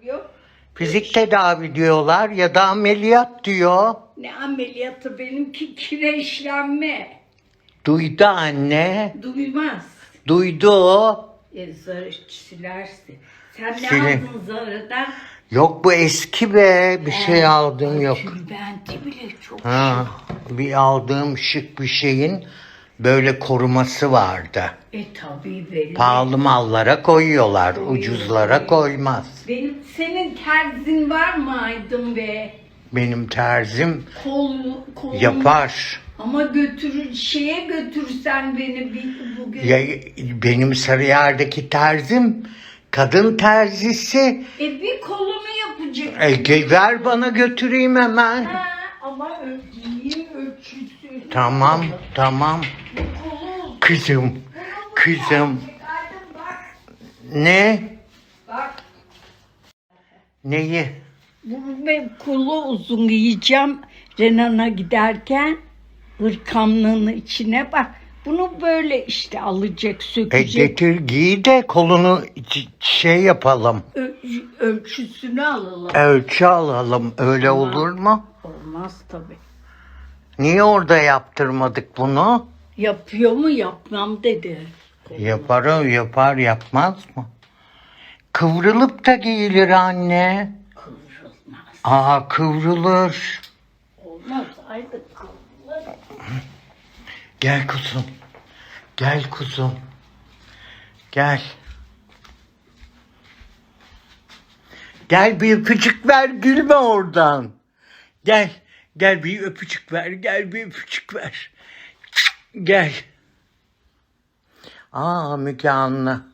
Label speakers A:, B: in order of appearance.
A: söylüyor.
B: Fizik tedavi diyorlar ya da ameliyat diyor.
A: Ne ameliyatı benimki kireçlenme.
B: Duydu anne.
A: Duymaz.
B: Duydu.
A: E, zarı silersin. Sen ne
B: Silin.
A: aldın zarıdan?
B: Yok bu eski be. Bir şey aldım yok.
A: Tülbenti bile çok
B: Ha, bir aldığım şık bir şeyin böyle koruması vardı.
A: E tabii belli.
B: Pahalı mallara koyuyorlar. Ucuzlara koymaz.
A: Benim senin terzin var mı Aydın be?
B: Benim terzim
A: Kol, kol
B: yapar.
A: Ama götür şeye götürsen beni bir bugün.
B: Ya, benim Sarıyer'deki terzim kadın terzisi.
A: E bir kolunu yapacak.
B: E, ver bana götüreyim hemen.
A: Ha, ama ölçüyü ölçüsü.
B: Tamam, tamam.
A: Kolu.
B: Kızım, kızım.
A: Aydın bak.
B: Ne?
A: Bak.
B: Neyi?
A: Bu ben kolu uzun giyeceğim Renan'a giderken hırkamlığın içine bak. Bunu böyle işte alacak,
B: E,
A: sökecek.
B: getir giy de kolunu şey yapalım.
A: Ö- ölçüsünü alalım.
B: Ölçü alalım. Öyle olur mu?
A: Olmaz tabii.
B: Niye orada yaptırmadık bunu?
A: Yapıyor mu yapmam dedi.
B: Yaparım, yapar yapmaz mı? Kıvrılıp da giyilir anne.
A: Kıvrılmaz.
B: Aa kıvrılır.
A: Olmaz. Aydın kıvrılır.
B: Gel kuzum. Gel kuzum. Gel. Gel bir öpücük ver gülme oradan. Gel. Gel bir öpücük ver. Gel bir öpücük ver. Gel. Aa Müge Anlı.